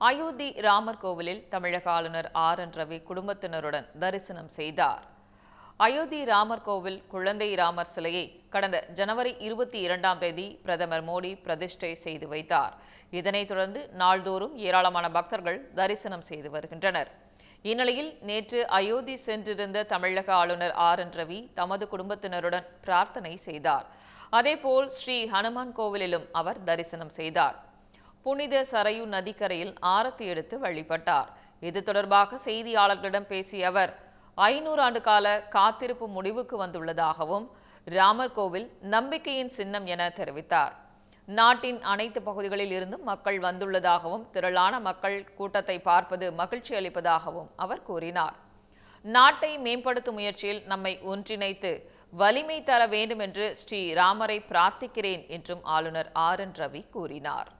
அயோத்தி ராமர் கோவிலில் தமிழக ஆளுநர் ஆர் என் ரவி குடும்பத்தினருடன் தரிசனம் செய்தார். அயோத்தி ராமர் கோவில் குழந்தை ராமர் சிலையை கடந்த ஜனவரி இருபத்தி இரண்டாம் தேதி பிரதமர் மோடி பிரதிஷ்டை செய்து வைத்தார். இதனைத் தொடர்ந்து நாள்தோறும் ஏராளமான பக்தர்கள் தரிசனம் செய்து வருகின்றனர். இந்நிலையில் நேற்று அயோத்தி சென்றிருந்த தமிழக ஆளுநர் ஆர் என் ரவி தமது குடும்பத்தினருடன் பிரார்த்தனை செய்தார். அதேபோல் ஸ்ரீ ஹனுமான் கோவிலிலும் அவர் தரிசனம் செய்தார். புனித சரையு நதிக்கரையில் ஆரத்தி எடுத்து வழிபட்டார். இது தொடர்பாக செய்தியாளர்களிடம் பேசிய அவர் ஐநூறு ஆண்டு கால காத்திருப்பு முடிவுக்கு வந்துள்ளதாகவும் ராமர் கோவில் நம்பிக்கையின் சின்னம் என தெரிவித்தார். நாட்டின் அனைத்து பகுதிகளில் இருந்தும் மக்கள் வந்துள்ளதாகவும் திரளான மக்கள் கூட்டத்தை பார்ப்பது மகிழ்ச்சி அளிப்பதாகவும் அவர் கூறினார். நாட்டை மேம்படுத்தும் முயற்சியில் நம்மை ஒன்றிணைத்து வலிமை தர வேண்டும் என்று ஸ்ரீ ராமரை பிரார்த்திக்கிறேன் என்றும் ஆளுநர் ஆர் என் ரவி கூறினார்.